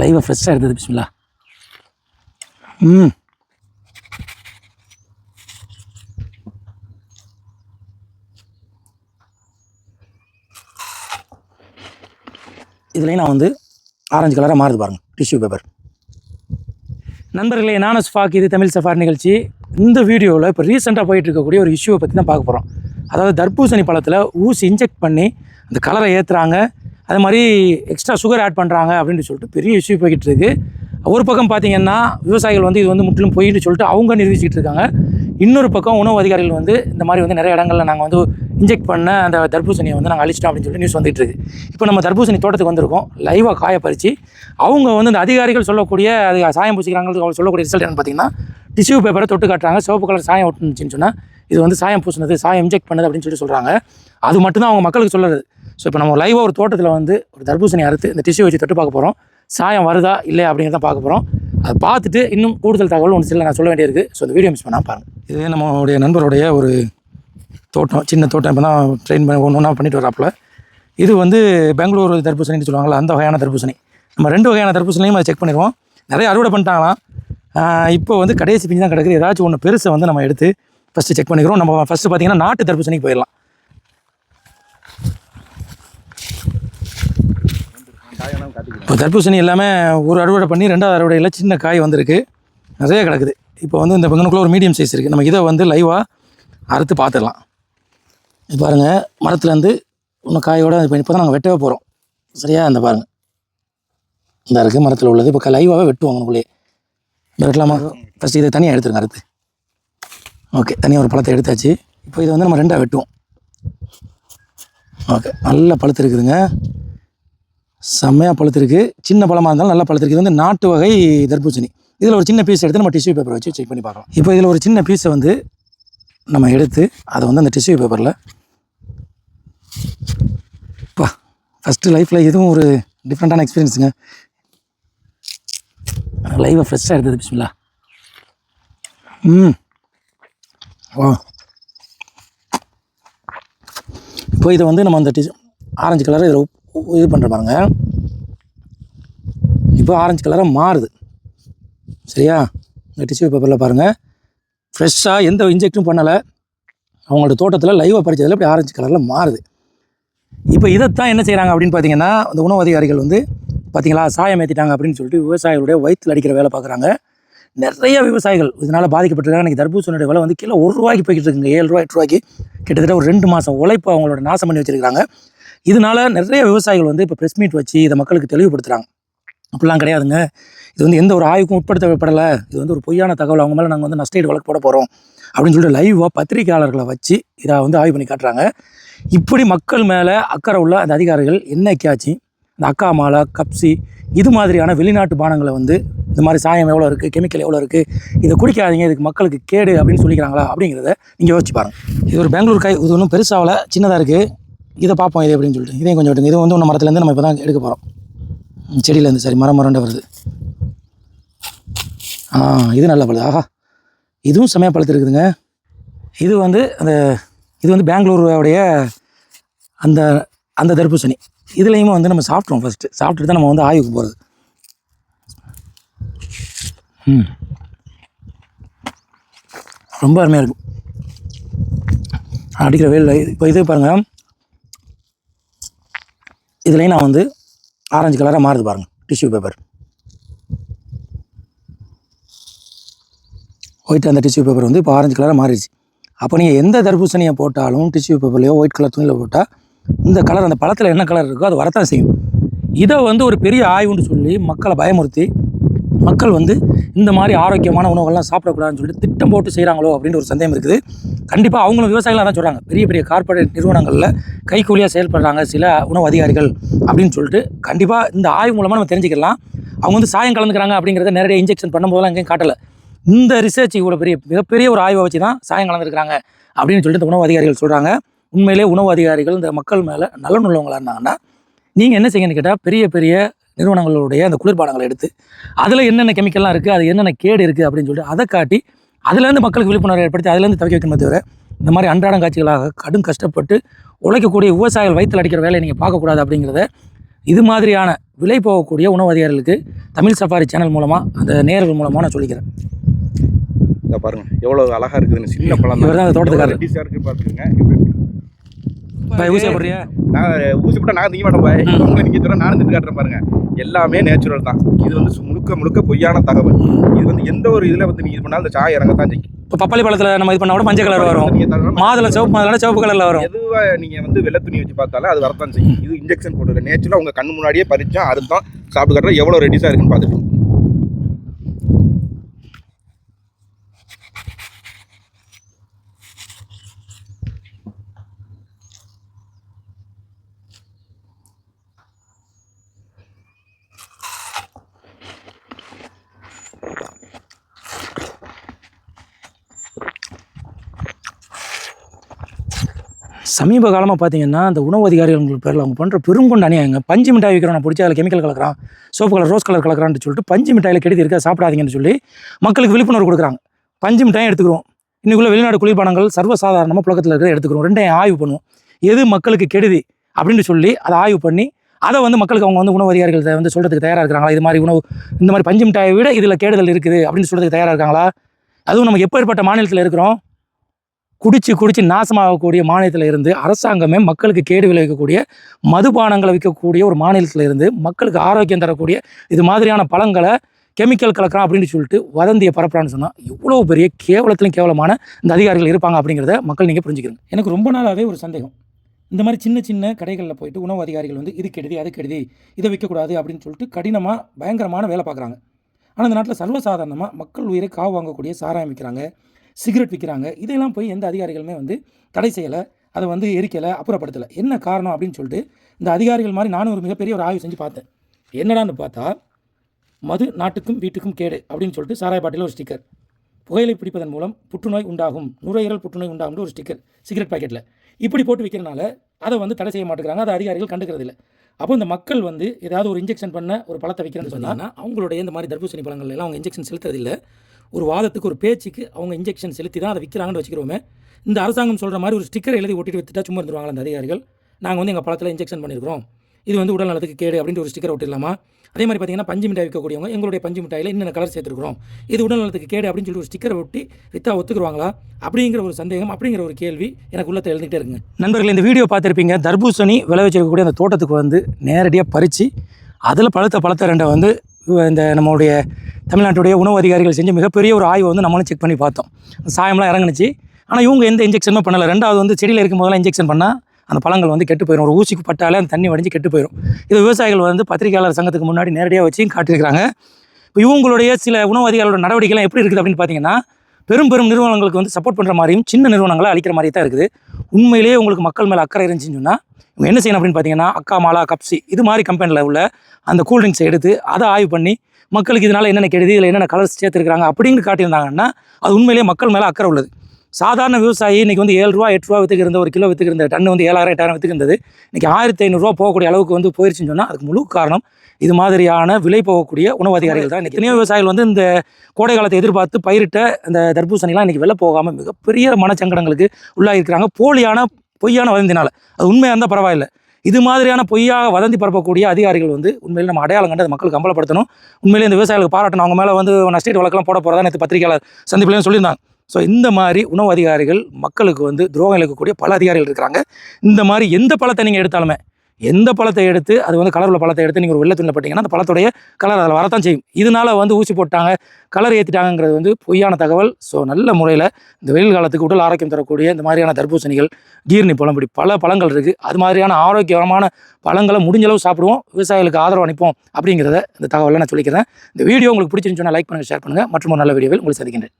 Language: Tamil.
லைவாக ஃப்ரெஷ்ஷாக இருந்தது பிஸ்மில்லா. ம். இதுலேயும் நான் வந்து ஆரஞ்சு கலராக மாறுது பாருங்கள் டிஷ்யூ பேப்பர் நண்பர்களே நானும் ஸ்பாக் இது தமிழ் சஃபார் நிகழ்ச்சி. இந்த வீடியோவில் இப்போ ரீசெண்டாக போயிட்டு இருக்கக்கூடிய ஒரு இஷ்யூவை பற்றி தான் பார்க்க போகிறோம் அதாவது தர்பூசணி பழத்தில் ஊசி இன்ஜெக்ட் பண்ணி அந்த கலரை ஏற்றுறாங்க அது மாதிரி எக்ஸ்ட்ரா சுகர் ஆட் பண்ணுறாங்க அப்படின்னு சொல்லிட்டு பெரிய இஷ்யூ போய்கிட்டு இருக்குது ஒரு பக்கம் பார்த்தீங்கன்னா விவசாயிகள் வந்து இது வந்து முற்றிலும் போயிட்டு சொல்லிட்டு அவங்க நிரூபிச்சிட்டு இருக்காங்க. இன்னொரு பக்கம் உணவு அதிகாரிகள் வந்து இந்த மாதிரி வந்து நிறைய இடங்களில் நாங்கள் வந்து இன்ஜெக்ட் பண்ண அந்த தர்பூசணியை வந்து நாங்கள் அழிச்சிட்டோம் அப்படின்னு சொல்லிட்டு நியூஸ் வந்துட்டு இருக்கு. இப்போ நம்ம தர்பூசணி தோட்டத்துக்கு வந்திருக்கோம். லைவாக காய பறித்து அவங்க வந்து இந்த அதிகாரிகள் சொல்லக்கூடிய அது சாயம் பூசிக்கிறாங்க அவங்க சொல்லக்கூடிய ரிசல்ட் என்னன்னு பார்த்தீங்கன்னா டிஷ்யூ பேப்பரை தொட்டு காட்டுறாங்க. சிவப்பு கலர் சாயம் ஒட்டுனுச்சுன்னு சொன்னால் இது வந்து சாயம் பூசினது சாயம் இன்ஜெக்ட் பண்ணது அப்படின்னு சொல்லி சொல்கிறாங்க அது மட்டும்தான் அவங்க மக்களுக்கு சொல்லுறது. ஸோ இப்போ நம்ம லைவாக ஒரு தோட்டத்தில் வந்து ஒரு தர்பூசணி அறுத்து இந்த டிஷ்யூ வச்சு தொட்டு பார்க்க போகிறோம் சாயம் வருதா இல்லையா அப்படிங்கிறத பார்க்க போகிறோம் அதை பார்த்துட்டு இன்னும் கூடுதல் தகவல் ஒன்று சில நான் சொல்ல வேண்டியிருக்கு ஸோ இந்த வீடியோ மிஸ் பண்ணால் பாருங்கள் இது நம்மளுடைய நண்பருடைய ஒரு தோட்டம் சின்ன தோட்டம் இப்போ தான் ட்ரெயின் பண்ணி ஒன்று ஒன்றா பண்ணிட்டு வராப்புல. இது வந்து பெங்களூர் தர்பூசணின்னு சொல்லுவாங்களா அந்த வகையான தர்பூசணி. நம்ம ரெண்டு வகையான தர்பூசணியும் அதை செக் பண்ணிடுவோம். நிறைய அறுவடை பண்ணிட்டாங்களாம். இப்போ வந்து கடைசி பிஞ்சு தான் கிடக்குது. ஏதாச்சும் ஒன்று பெருசை வந்து நம்ம எடுத்து ஃபஸ்ட்டு செக் பண்ணிக்கிறோம். நம்ம ஃபஸ்ட்டு பார்த்தீங்கன்னா நாட்டு தர்பூசணிக்கு போயிடலாம். இப்போ தர்பூசணி எல்லாமே ஒரு அறுவடை பண்ணி ரெண்டாவது அறுவடையில் சின்ன காய் வந்திருக்கு. நிறைய கிடக்குது. இப்போ வந்து இந்த பங்கனுக்குள்ள ஒரு மீடியம் சைஸ் இருக்குது நம்ம இதை வந்து லைவாக அறுத்து பார்த்துடலாம். இது பாருங்கள் மரத்துலேருந்து இன்னும் காயோட இப்போ இப்போ தான் நாங்கள் வெட்டவே போகிறோம் சரியா? இந்த பாருங்கள் இந்த இருக்குது மரத்தில் உள்ளது. இப்போ லைவாகவே வெட்டுவோம் உங்களுக்குள்ளேயே. இந்த வெட்டலாமா? ஃபஸ்ட்டு இதை தனியாக எடுத்துருங்க அறுத்து. ஓகே தனியாக ஒரு பழத்தை எடுத்தாச்சு. இப்போ இதை வந்து நம்ம ரெண்டாக வெட்டுவோம். ஓகே நல்ல பழுத்து இருக்குதுங்க. செம்மையாக பழுத்திருக்கு. சின்ன பழமாக இருந்தாலும் நல்லா பழுத்திருக்கு. இது வந்து நாட்டு வகை தர்பூசணி. இதில் ஒரு சின்ன பீஸ் எடுத்து நம்ம டிஷ்யூ பேப்பர் வச்சு செக் பண்ணி பார்க்கலாம். இப்போ இதில் ஒரு சின்ன பீஸை வந்து நம்ம எடுத்து அதை வந்து அந்த டிஷ்யூ பேப்பரில் இப்போ ஃபஸ்ட்டு லைஃப்பில் இதுவும் ஒரு டிஃப்ரெண்ட்டான எக்ஸ்பீரியன்ஸுங்க லைவை ஃப்ரெஷ்ஷாக எடுத்தது பிஸ்மில்லா. ம். ஓ இப்போ இதை வந்து நம்ம அந்த டிஷ் ஆரஞ்சு கலரை இதில் இது பண்ணுற பாருங்க. இப்போ ஆரஞ்சு கலராக மாறுது. சரியா? இந்த டிஷ்யூ பேப்பரில் பாருங்கள் ஃப்ரெஷ்ஷாக எந்த இன்ஜெக்டும் பண்ணலை. அவங்களோட தோட்டத்தில் லைவாக பறிச்சதில் இப்படி ஆரஞ்சு கலரில் மாறுது. இப்போ இதைத்தான் என்ன செய்கிறாங்க அப்படின்னு பார்த்தீங்கன்னா அந்த உணவு அதிகாரிகள் வந்து பார்த்தீங்களா சாயம் ஏற்றிட்டாங்க அப்படின்னு சொல்லிட்டு விவசாயிகளுடைய வயிற்றில் அடிக்கிற வேலை பார்க்குறாங்க நிறைய விவசாயிகள் இதனால் பாதிக்கப்பட்டிருக்காங்க. இன்றைக்கி தர்பூசணியோட விலை வந்து கீழே ஒரு ரூபாய்க்கு போய்கிட்டு இருக்குங்க. ஏழு ரூபாய் எட்டு ரூபாய்க்கு கிட்டத்தட்ட ஒரு ரெண்டு மாதம் உழைப்பு அவங்களோட நாசம் பண்ணி வச்சிருக்காங்க இதனால நிறைய விவசாயிகள் வந்து இப்போ ப்ரெஸ் மீட் வச்சு இதை மக்களுக்கு தெளிவுபடுத்துகிறாங்க அப்படிலாம் கிடையாதுங்க. இது வந்து எந்த ஒரு ஆய்வுக்கும் உட்படுத்தப்படலை. இது வந்து ஒரு பொய்யான தகவல். அவங்க மேலே நாங்கள் வந்து நஷ்டஈடு வழக்கு போட போகிறோம் அப்படின்னு சொல்லிட்டு லைவாக பத்திரிகையாளர்களை வச்சு இதை வந்து ஆய்வு பண்ணி காட்டுறாங்க. இப்படி மக்கள் மேலே அக்கறை உள்ள அந்த அதிகாரிகள் என்னைக்காச்சு இந்த அக்கா மாலை கப்சி இது மாதிரியான வெளிநாட்டு பானங்களை வந்து இந்த மாதிரி சாயம் எவ்வளோ இருக்குது கெமிக்கல் எவ்வளோ இருக்குது இதை குடிக்காதீங்க. இதுக்கு மக்களுக்கு கேடு அப்படின்னு சொல்லிக்கிறாங்களா அப்படிங்கிறத நீங்கள் யோசிச்சு பாருங்க. இது ஒரு பெங்களூர் காய். இது ஒன்றும் பெருசாகல சின்னதாக இருக்குது இதை பார்ப்போம் இது அப்படின்னு சொல்லிட்டு. இதையும் கொஞ்சம் விட்டுங்க இது வந்து ஒன்று மரத்துலேருந்து நம்ம இப்போ தான் எடுக்க போகிறோம் செடியிலேருந்து சரி மரம் மரண்ட வருது. ஆ இது நல்ல பழுது ஆஹா. இதுவும் செமையாக பழுத்து இருக்குதுங்க. இது வந்து அந்த இது வந்து பெங்களூருடைய அந்த அந்த தர்பூசணி. இதுலேயுமே வந்து நம்ம சாப்பிட்ருவோம் ஃபஸ்ட்டு சாப்பிட்டுட்டு தான் நம்ம வந்து ஆய்வுக்கு போகிறது ம். ரொம்ப அருமையாக இருக்கும். அடிக்கிற வெயில் இப்போ இது பாருங்கள் இதுலேயும் நான் வந்து ஆரஞ்சு கலராக மாறுது பாருங்கள் டிஷ்யூ பேப்பர் ஒயிட் அந்த டிஷ்யூ பேப்பர் வந்து இப்போ ஆரஞ்சு கலராக மாறிடுச்சு. அப்போ நீங்கள் எந்த தர்பூசணியை போட்டாலும் டிஷ்யூ பேப்பர்லையோ ஒயிட் கலர் துணியில் போட்டால் இந்த கலர் அந்த பழத்தில் என்ன கலர் இருக்கோ அது வரத்தான் செய்யும். இதை வந்து ஒரு பெரிய ஆய்வுன்னு சொல்லி மக்களை பயமுறுத்தி மக்கள் வந்து இந்த மாதிரி ஆரோக்கியமான உணவுகள்லாம் சாப்பிடக்கூடாதுன்னு சொல்லிட்டு திட்டம் போட்டு செய்கிறாங்களோ அப்படின்ற ஒரு சந்தேகம் இருக்குது. கண்டிப்பாக அவங்களும் விவசாயிகளாக தான் சொல்கிறாங்க பெரிய பெரிய கார்ப்பரேட் நிறுவனங்களில் கைக்கூலியாக செயல்படுறாங்க சில உணவு அதிகாரிகள் அப்படின்னு சொல்லிட்டு கண்டிப்பாக இந்த ஆய்வு மூலமாக நம்ம தெரிஞ்சுக்கலாம். அவங்க வந்து சாயம் கலந்துக்கிறாங்க அப்படிங்கிறத நேரடியாக இன்ஜெக்ஷன் பண்ணும்போதெல்லாம் எங்கேயும் காட்டலை. இந்த ரிசர்ச் இவ்வளோ பெரிய மிகப்பெரிய ஒரு ஆய்வை வச்சு தான் சாயம் கலந்துருக்காங்க அப்படின்னு சொல்லிட்டு இந்த உணவு அதிகாரிகள் சொல்கிறாங்க உண்மையிலே உணவு அதிகாரிகள் இந்த மக்கள் மேலே நல்ல உள்ளவங்களா இருந்தாங்கன்னா நீங்கள் என்ன செய்யுங்கன்னு கேட்டால் பெரிய பெரிய நிறுவனங்களுடைய அந்த குளிர்பானங்களை எடுத்து அதில் என்னென்ன கெமிக்கல்லாம் இருக்குது அது என்னென்ன கேடு இருக்குது அப்படின்னு சொல்லிட்டு அதை காட்டி அதுலேருந்து மக்களுக்கு விழிப்புணர்வு ஏற்படுத்தி அதுலேருந்து தவிக்க வைக்கணுமே தவிர இந்த மாதிரி அன்றாடம் காட்சிகளாக கடும் கஷ்டப்பட்டு உழைக்கக்கூடிய விவசாயிகள் வயிற்றில் அடிக்கிற வேலையை நீங்கள் பார்க்கக்கூடாது அப்படிங்கிறத இது மாதிரியான விலை போகக்கூடிய உணவு அதிகாரிகளுக்கு தமிழ் சஃபாரி சேனல் மூலமாக அந்த நேர்கள் மூலமாக நான் சொல்லிக்கிறேன். இதை பாருங்க எவ்வளவு அழகா இருக்குதுன்னு சின்ன பழம் தோட்டத்துக்காரர். பார்த்துருங்க இப்போ ஊசி போடுறியா? நான் ஊசி போட்டால் நான் திங்க மாட்டேன் பாய் உங்களை நீங்கள் சொல்ல நானும் திட்டு காட்டுறேன் பாருங்க. எல்லாமே நேச்சுரல் தான். இது வந்து முழுக்க முழுக்க பொய்யான தகவல். இது வந்து எந்த ஒரு இதில் வந்து நீங்கள் இது பண்ணாலும் அந்த சாய் இறங்கத்தான் செய்யும். இப்போ பப்பாளி பழத்தில் நம்ம இது பண்ண கூட மஞ்சள் கலர் வரும். மாதுளை சிவப்பு மாதுளை சிவப்பு கலரில் வரும். எதுவா நீங்க வந்து வெள்ளை துணி வச்சு பார்த்தாலும் அது வரத்தான் செய்யும். இது இன்ஜெக்ஷன் போட்டு நேச்சுரலா உங்க கண்ணு முன்னாடியே பறிச்சா அறுத்தோம் சாப்பிட்டு கட்டுற எவ்வளவு ரெடிஸா இருக்குன்னு பார்த்துட்டு சமீப காலமாக பார்த்தீங்கன்னா அந்த உணவு அதிகாரிகள் பேரில் அவங்க பண்ணுற பெருங்கொண்டு அணியாங்க பஞ்சு மிட்டாய் விற்கிறவனை பிடிச்சி அதில் கெமிக்கல் கலக்கிறான். சோப்பு கலர் ரோஸ் கலர் கலக்கிறான்னு சொல்லிட்டு பஞ்சு மிட்டாயில் கெடுதி இருக்க சாப்பிடாதீங்கன்னு சொல்லி மக்களுக்கு விழிப்புணர்வு கொடுக்குறாங்க. பஞ்சு மிட்டாயும் எடுத்துக்கிறோம். இன்னைக்குள்ள வெளிநாடு குளிர்பானங்கள் சர்வசாதாரணமாக புழக்கத்தில் இருக்கிற எடுத்துக்கிறோம். ரெண்டையும் ஆய்வு பண்ணுவோம். எது மக்களுக்கு கெடுதி அப்படின்னு சொல்லி அதை ஆய்வு பண்ணி அதை வந்து மக்களுக்கு அவங்க வந்து உணவு அதிகாரிகள் வந்து சொல்கிறதுக்கு தயாராக இருக்கிறாங்களா? இது மாதிரி உணவு இந்த மாதிரி பஞ்சு மிட்டாயை விட இதில் கெடுதல் இருக்குது அப்படின்னு சொல்கிறதுக்கு தயாராக இருக்காங்களா? அதுவும் நம்ம எப்பேற்பட்ட மாநிலத்தில் இருக்கிறோம். குடிச்சு குடிச்சு நாசமாகக்கூடிய மாநிலத்தில் இருந்து அரசாங்கமே மக்களுக்கு கேடு விளைவிக்கக்கூடிய மதுபானங்களை விற்கக்கூடிய ஒரு மாநிலத்தில் இருந்து மக்களுக்கு ஆரோக்கியம் தரக்கூடிய இது மாதிரியான பழங்களை கெமிக்கல் கலக்கிறான் அப்படின்னு சொல்லிட்டு வதந்தியை பரப்புறான்னு சொன்னால் எவ்வளோ பெரிய கேவலத்திலும் கேவலமான இந்த அதிகாரிகள் இருப்பாங்க அப்படிங்கிறத மக்கள் நீங்கள் புரிஞ்சுக்கிறீங்க. எனக்கு ரொம்ப நாளாகவே ஒரு சந்தேகம். இந்த மாதிரி சின்ன சின்ன கடைகளில் போயிட்டு உணவு அதிகாரிகள் வந்து இது கெடுதி அது கெடுதி இதை விற்கக்கூடாது அப்படின்னு சொல்லிட்டு கடினமாக பயங்கரமான வேலை பார்க்குறாங்க. ஆனால் இந்த நாட்டில் சர்வசாதாரணமாக மக்கள் உயிரை காவு வாங்கக்கூடிய சாராயம் வைக்கிறாங்க சிகரெட் விற்கிறாங்க இதெல்லாம் போய் எந்த அதிகாரிகளுமே வந்து தடை செய்யலை. அதை வந்து எரிக்கலை அப்புறப்படுத்தலை. என்ன காரணம் அப்படின்னு சொல்லிட்டு இந்த அதிகாரிகள் மாதிரி நானும் ஒரு மிகப்பெரிய ஒரு ஆய்வு செஞ்சு பார்த்தேன். என்னடான்னு பார்த்தா மது நாட்டுக்கும் வீட்டுக்கும் கேடு அப்படின்னு சொல்லிட்டு சாராய பாட்டில் ஒரு ஸ்டிக்கர் புகையிலை பிடிப்பதன் மூலம் புற்றுநோய் உண்டாகும். நுரையீரல் புற்றுநோய் உண்டாகும்னு ஒரு ஸ்டிக்கர் சிகரெட் பாக்கெட்டில் இப்படி போட்டு விற்கிறனால அதை வந்து தடை செய்ய மாட்டேங்கிறாங்க. அதை அதிகாரிகள் கண்டுக்கிறது இல்லை. அப்போ இந்த மக்கள் வந்து ஏதாவது ஒரு இன்ஜெக்ஷன் பண்ண ஒரு பழத்தை வைக்கிறேன்னு சொன்னாங்கன்னா அவங்களுடைய இந்த மாதிரி தர்பூசணி பழங்கள் எல்லாம் அவங்க இன்ஜெக்ஷன் செலுத்துறதில்லை ஒரு வாதத்துக்கு ஒரு பேச்சுக்கு அவங்க இன்ஜெக்ஷன் செலுத்தி தான் அதை விற்கிறாங்கன்னு வச்சுக்கிறோமே. இந்த அரசாங்கம் சொல்கிற மாதிரி ஒரு ஸ்டிக்கர் எழுதி ஒட்டிட்டு வித்துட்டா சும்மா இருந்துருவாங்களா அந்த அதிகாரிகள்? நாங்கள் வந்து எங்கள் பழத்தில் இன்ஜெக்ஷன் பண்ணியிருக்கிறோம் இது வந்து உடல் நலத்துக்கு கேடு அப்படின்ற ஒரு ஸ்டிக்கர் ஒட்டிடலாமா அதே மாதிரி பார்த்தீங்கன்னா பஞ்சு மிட்டாய் விற்கக்கூடியவங்க எங்களுடைய பஞ்சு மிட்டாயில் என்னென்ன கலர் சேர்த்துருக்கிறோம்? இது உடல் நலத்துக்கு கேடு அப்படின்னு சொல்லி ஒரு ஸ்டிக்கரை ஒட்டி வித்தா ஒத்துக்குருவாங்களா? அப்படிங்கிற ஒரு சந்தேகம் அப்படிங்கிற ஒரு கேள்வி எனக்கு உள்ளத்தை எழுந்துகிட்டே இருக்குங்க. நண்பர்கள் இந்த வீடியோ பார்த்துருப்பீங்க. தர்பூசணி விளைவிச்சிருக்கக்கூடிய அந்த தோட்டத்துக்கு வந்து நேரடியாக பறித்து அதில் பழுத்த பழத்தை ரெண்டை வந்து இந்த நம்மளுடைய தமிழ்நாட்டுடைய உணவு அதிகாரிகள் செஞ்ச மிகப்பெரிய ஒரு ஆய்வை வந்து நம்மளும் செக் பண்ணி பார்த்தோம். சாயம்லாம் இறங்குனுச்சு. ஆனால் இவங்க எந்த இன்ஜெக்ஷனுமே பண்ணலை. ரெண்டாவது வந்து செடியில் இருக்கும் போதெல்லாம் இன்ஜெக்ஷன் பண்ணால் அந்த பழங்கள் வந்து கெட்டு போயிடும் ஒரு ஊசிக்கு பட்டாலே அந்த தண்ணி வடிஞ்சு கெட்டு போயிடும் இது விவசாயிகள் வந்து பத்திரிகையாளர் சங்கத்துக்கு முன்னாடி நேரடியாக வச்சு காட்டியிருக்கிறாங்க. இப்போ இவங்களுடைய சில உணவு அதிகாரிகளோட நடவடிக்கைலாம் எப்படி இருக்குது அப்படின்னு பார்த்தீங்கன்னா பெரும் பெரும் நிறுவனங்களுக்கு வந்து சப்போர்ட் பண்ணுற மாதிரியும் சின்ன நிறுவனங்களை அழிக்கிற மாதிரி தான் இருக்குது. உண்மையிலேயே உங்களுக்கு மக்கள் மேலே அக்கறை இருந்துச்சுன்னு சொன்னால் இவங்க என்ன செய்யணும் அப்படின்னு பார்த்தீங்கன்னா அக்கா மாலா கப்சி இது மாதிரி கம்பெனியில் உள்ள அந்த கூல்ட்ரிங்க்ஸை எடுத்து அதை ஆய்வு பண்ணி மக்களுக்கு இதனால் என்னென்ன கெடுது இதில் என்னென்ன கலர்ஸ் சேர்த்துருக்காங்க அப்படின்னு காட்டியிருந்தாங்கன்னா அது உண்மையிலேயே மக்கள் மேலே அக்கறை உள்ளது. சாதாரண விவசாயி இன்றைக்கி வந்து ஏழு ரூபா எட்டு ரூபா வித்துக்கு இருந்த ஒரு கிலோ வித்துக்கு இருந்த டன் வந்து ஏழாயிரம் எட்டாயிரம் வித்துக்கு இருந்தது. இன்றைக்கி ஆயிரத்தி ஐநூறுரூவா போகக்கூடிய அளவுக்கு வந்து போயிருச்சுன்னு சொன்னால் அதுக்கு முழு காரணம் இது மாதிரியான விலை போகக்கூடிய உணவு அதிகாரிகள் தான். இன்றைக்கி எத்தனையோ விவசாயிகள் வந்து இந்த கோடை காலத்தை எதிர்பார்த்து பயிரிட்ட அந்த தர்பூசணிலாம் இன்றைக்கி வெளில போகாமல் மிகப்பெரிய மனச்சங்கடங்களுக்கு உள்ளாகிருக்கிறாங்க போலியான பொய்யான வதந்தினால். அது உண்மையாக இருந்தால் பரவாயில்ல. இது மாதிரியான பொய்யாக வதந்தி பரப்பக்கூடிய அதிகாரிகள் வந்து உண்மையில் நம்ம அடையாளம் கண்டு அதை மக்களுக்கு அம்பலப்படுத்தணும். உண்மையிலே இந்த விவசாயிகளுக்கு பாராட்டணும். அவங்க மேலே வந்து நஷ்டீடு வழக்கெல்லாம் போட போகிறதா நேற்று பத்திரிகையாளர் சந்திப்புலையும் சொல்லியிருந்தாங்க. ஸோ இந்த மாதிரி உணவு அதிகாரிகள் மக்களுக்கு வந்து துரோகம் இழக்கக்கூடிய பல அதிகாரிகள் இருக்கிறாங்க. இந்த மாதிரி எந்த பழத்தை நீங்கள் எடுத்தாலுமே எந்த பழத்தை எடுத்து அது வந்து கலர் உள்ள பழத்தை எடுத்து நீங்கள் ஒரு வெள்ளை துணியில் போட்டிங்கன்னா அந்த பழத்துடைய கலர் அதில் வரத்தான் செய்யும். இதனால் வந்து ஊசி போட்டாங்க கலர் ஏற்றிட்டாங்கங்கிறது வந்து பொய்யான தகவல். ஸோ நல்ல முறையில் இந்த வெயில் காலத்துக்கு உடல் ஆரோக்கியம் தரக்கூடிய இந்த மாதிரியான தர்பூசணிகள் கீர்னி பழம் இப்படி பல பழங்கள் இருக்குது அது மாதிரியான ஆரோக்கியமான பழங்களை முடிஞ்சளவு சாப்பிடுவோம். விவசாயிகளுக்கு ஆதரவு அனுப்போம் அப்படிங்கிறத இந்த தகவலை நான் சொல்லிக்கிறேன். இந்த வீடியோ உங்களுக்கு பிடிச்சிருந்துச்சுன்னா லைக் பண்ணுங்கள் ஷேர் பண்ணுங்கள் மற்றும் ஒரு நல்ல வீடியோவில் உங்களுக்கு சந்திக்கின்றேன்.